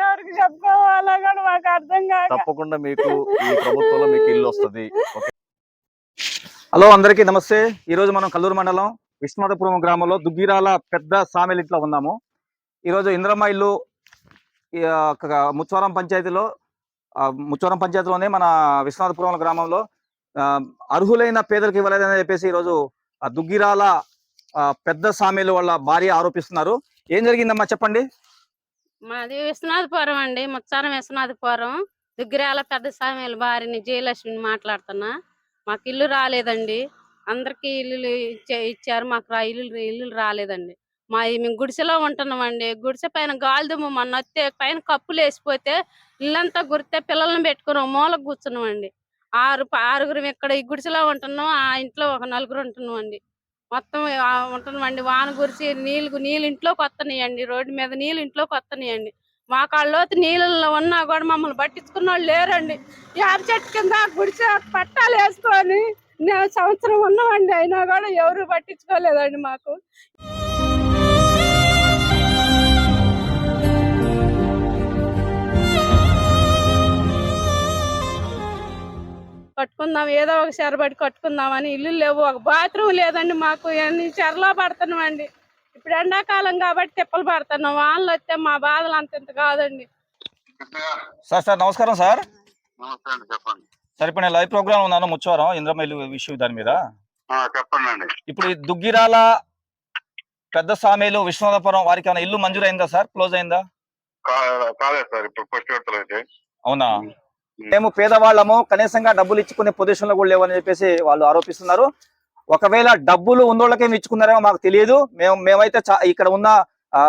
ఎవరికి చెప్పుకోవాలో కూడా మాకు అర్థం కాక. తప్పకుండా మీకు ఈ ప్రభుత్వంలో మీకు ఇల్లు వస్తుంది. ఓకే. హలో అందరికీ నమస్తే. ఈ రోజు మనం కల్లూరు మండలం విశ్వనాథపురం గ్రామంలో దుగ్గిరాల పెద్ద సామెల్ ఇంట్లో ఉన్నాము. ఈరోజు ఇంద్రమ్మ ఇల్లు ఈ, ఆ, క- ముచ్చవరం పంచాయతీలో ఆ, ముచ్చవరం పంచాయతీలోనే మన విశ్వనాథపురం గ్రామంలో ఆ, అర్హులైన పేదలకు ఇవ్వలేదని చెప్పేసి ఈరోజు ఆ దుగ్గిరాల పెద్ద స్వామిలు వాళ్ళ భార్య ఆరోపిస్తున్నారు. ఏం జరిగిందమ్మా చెప్పండి. మాది విశ్వనాథపురం అండి. ముచ్చారం విశ్వనాథపురం. దుగ్గిరాల పెద్ద స్వామిల భార్యని జయలక్ష్మిని మాట్లాడుతున్నా. మాకు ఇల్లు రాలేదండి. అందరికీ ఇల్లు ఇచ్చే- ఇచ్చారు. మాకు రా ఇల్లు ఇల్లు రాలేదండి. మా మేము గుడిసెలో ఉంటున్నామండి. గుడిసె పైన గాలిదుమ్ము మొన్న వస్తే పైన కప్పులు వేసిపోతే ఇల్లంతా గురితే పిల్లల్ని పెట్టుకుని మూల మూలకు కూర్చున్నామండి. ఆరు ఆరుగురు ఇక్కడ ఈ గుడిసెలో ఉంటున్నాం ఆ ఇంట్లో ఒక నలుగురు ఉంటున్నాం అండి మొత్తం ఉంటుందండి. వాన గురిసి నీళ్ళు నీళ్ళు ఇంట్లోకి వస్తున్నాయండి రోడ్డు మీద నీళ్ళు ఇంట్లోకి వస్తున్నాయండి మా కాళ్ళలోతు నీళ్ళలో ఉన్నా కూడా మమ్మల్ని పట్టించుకున్న వాళ్ళు లేరండి. యాప చెట్టు కింద గుడిసె పట్టాలు వేసుకొని నేను సంవత్సరం ఉన్నామండి అయినా కూడా ఎవరు పట్టించుకోలేదండి మాకు. కట్టుకుందాం ఏదో ఒక చెరబడి కట్టుకుందామని ఇల్లు లేవు ఒక బాత్రూమ్ లేదండి మాకు ఎన్ని చెరలో పడుతున్నామండి ఇప్పుడు ఎండాకాలం కాబట్టి తిప్పలు పడుతున్నాం వానలు వస్తే మా బాధలు అంత ఇంత కాదండి. సార్ సార్ నమస్కారం సార్. చెప్పండి సార్ ఇప్పుడు నేను లైవ్ ప్రోగ్రామ్ ఉన్నాను ముచ్చవరం ఇంద్రమ్మ ఇల్లు ఇష్యూ దాని మీద. ఆ, చెప్పండి ఇప్పుడు దుగ్గిరాల పెద్ద సామీలు విశ్వనాథపురం వారికి ఏమైనా ఇల్లు మంజూరు అయిందా సార్? క్లోజ్ అయిందా? కా- కాలేదు సార్ ఇప్పుడు ఫస్ట్ విడతలు అయితే అవునా మేము పేదవాళ్ళము కనీసంగా డబ్బులు ఇచ్చుకునే పొజిషన్లో కూడా లేవని చెప్పేసి వాళ్ళు ఆరోపిస్తున్నారు. ఒకవేళ డబ్బులు ఉన్నోళ్ళకే ఇచ్చుకున్నారేమో మాకు తెలియదు. మేము మేమైతే చా- ఇక్కడ ఉన్న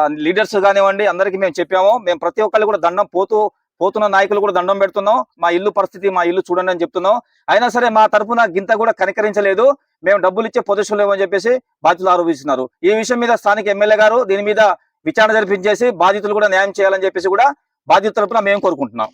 లీడర్స్ కానివ్వండి అందరికీ మేము చెప్పాము. మేము ప్రతి ఒక్కళ్ళు కూడా దండం పోతూ పోతున్న నాయకులు కూడా దండం పెడుతున్నాం. మా ఇల్లు పరిస్థితి మా ఇల్లు చూడండి అని చెప్తున్నాం. అయినా సరే మా తరఫున గింత కూడా కనికరించలేదు. మేము డబ్బులు ఇచ్చే పొజిషన్ లేవని చెప్పేసి బాధ్యతలు ఆరోపిస్తున్నారు. ఈ విషయం మీద స్థానిక ఎమ్మెల్యే గారు దీని మీద విచారణ జరిపించేసి బాధితులు కూడా న్యాయం చేయాలని చెప్పేసి కూడా బాధ్యత తరపున మేము కోరుకుంటున్నాం.